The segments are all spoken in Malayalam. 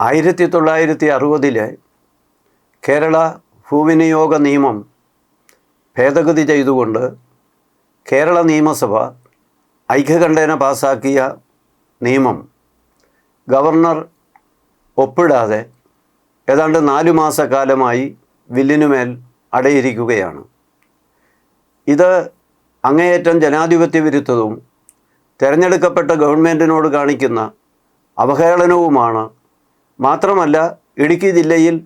ആയിരത്തി തൊള്ളായിരത്തി അറുപതിലെ കേരള ഭൂവിനിയോഗ നിയമം ഭേദഗതി ചെയ്തുകൊണ്ട് കേരള നിയമസഭ ഐക്യകണ്ഠേന പാസാക്കിയ നിയമം ഗവർണർ ഒപ്പിടാതെ ഏതാണ്ട് നാലു മാസക്കാലമായി വില്ലിനുമേൽ അടയിരിക്കുകയാണ്. ഇത് അങ്ങേയറ്റം ജനാധിപത്യ വിരുദ്ധവും തിരഞ്ഞെടുക്കപ്പെട്ട ഗവൺമെന്റിനോട് കാണിക്കുന്ന അവഹേളനവുമാണ് മാത്രമല്ല ഇടുക്കി ജില്ലയിൽ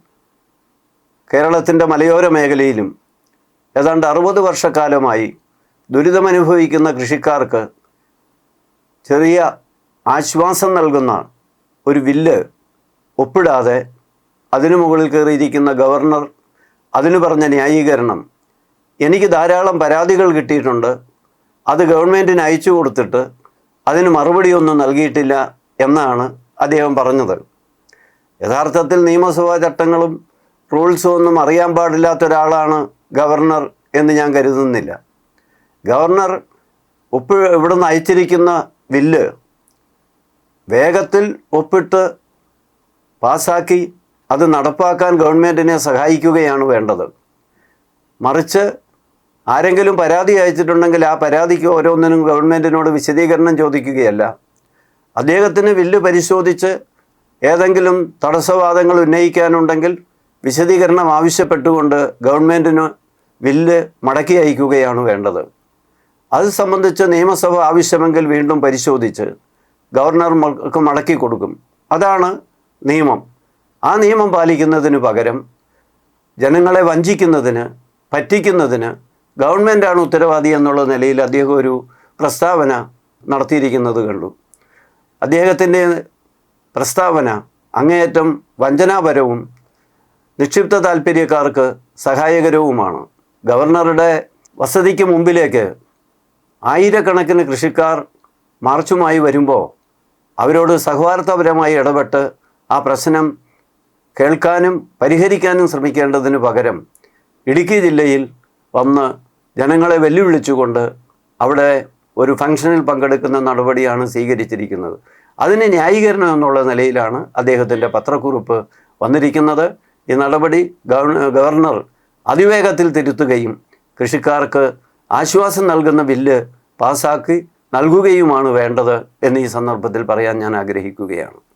കേരളത്തിന്റെ മലയോര മേഖലയിലും ഏതാണ്ട് അറുപത് വർഷക്കാലമായി ദുരിതമനുഭവിക്കുന്ന കൃഷിക്കാർക്ക് ചെറിയ ആശ്വാസം നൽകുന്ന ഒരു വില്ല് ഒപ്പിടാതെ അതിനു മുകളിൽ കയറിയിരിക്കുന്ന ഗവർണർ അതിന് പറഞ്ഞ ന്യായീകരണം എനിക്ക് ധാരാളം പരാതികൾ കിട്ടിയിട്ടുണ്ട്. അത് ഗവൺമെന്റിന് അയച്ചു കൊടുത്തിട്ട് അതിന് മറുപടിയൊന്നും നൽകിയിട്ടില്ല എന്നാണ് അദ്ദേഹം പറഞ്ഞത്. യഥാർത്ഥത്തിൽ നിയമസഭാ ചട്ടങ്ങളും റൂൾസും ഒന്നും അറിയാൻ പാടില്ലാത്ത ഒരാളാണ് ഗവർണർ എന്ന് ഞാൻ കരുതുന്നില്ല. ഗവർണർ ഒപ്പ് ഇവിടുന്ന് അയച്ചിരിക്കുന്ന ബില്ല് വേഗത്തിൽ ഒപ്പിട്ട് പാസാക്കി അത് നടപ്പാക്കാൻ ഗവൺമെന്റിനെ സഹായിക്കുകയാണ് വേണ്ടത്. മറിച്ച് ആരെങ്കിലും പരാതി അയച്ചിട്ടുണ്ടെങ്കിൽ ആ പരാതിക്ക് ഓരോന്നിനും ഗവൺമെന്റിനോട് വിശദീകരണം ചോദിക്കുകയല്ല. അദ്ദേഹത്തിന് ബില്ല് പരിശോധിച്ച് ഏതെങ്കിലും തടസ്സവാദങ്ങൾ ഉന്നയിക്കാനുണ്ടെങ്കിൽ വിശദീകരണം ആവശ്യപ്പെട്ടുകൊണ്ട് ഗവൺമെന്റിന് ബില്ല് മടക്കി അയക്കുകയാണ് വേണ്ടത്. അത് സംബന്ധിച്ച് നിയമസഭ ആവശ്യമെങ്കിൽ വീണ്ടും പരിശോധിച്ച് ഗവർണർക്ക് മടക്കി കൊടുക്കും. അതാണ് നിയമം. ആ നിയമം പാലിക്കുന്നതിന് പകരം ജനങ്ങളെ വഞ്ചിക്കുന്നതിന് പറ്റിക്കുന്നതിന് ഗവൺമെന്റാണ് ഉത്തരവാദി എന്നുള്ള നിലയിൽ അദ്ദേഹം ഒരു പ്രസ്താവന നടത്തിയിരിക്കുന്നത് കണ്ടു. അദ്ദേഹത്തിന്റെ പ്രസ്താവന അങ്ങേയറ്റം വഞ്ചനാപരവും നിക്ഷിപ്ത താല്പര്യക്കാർക്ക് സഹായകരവുമാണ്. ഗവർണറുടെ വസതിക്ക് മുമ്പിലേക്ക് ആയിരക്കണക്കിന് കൃഷിക്കാർ മാർച്ചുമായി വരുമ്പോൾ അവരോട് സഹോദരപരമായി ഇടപെട്ട് ആ പ്രശ്നം കേൾക്കാനും പരിഹരിക്കാനും ശ്രമിക്കേണ്ടതിന് പകരം ഇടുക്കി ജില്ലയിൽ വന്ന് ജനങ്ങളെ വെല്ലുവിളിച്ചുകൊണ്ട് അവിടെ ഒരു ഫംഗ്ഷനിൽ പങ്കെടുക്കുന്ന നടപടിയാണ് സ്വീകരിച്ചിരിക്കുന്നത്. അതിന് ന്യായീകരണം എന്നുള്ള നിലയിലാണ് അദ്ദേഹത്തിന്റെ പത്രക്കുറിപ്പ് വന്നിരിക്കുന്നത്. ഈ നടപടി ഗവ- ഗവർണർ അതിവേഗത്തിൽ തിരുത്തുകയും കൃഷിക്കാർക്ക് ആശ്വാസം നൽകുന്ന ബില്ല് പാസാക്കി നൽകുകയുമാണ് വേണ്ടത് എന്ന് ഈ സന്ദർഭത്തിൽ പറയാൻ ഞാൻ ആഗ്രഹിക്കുകയാണ്.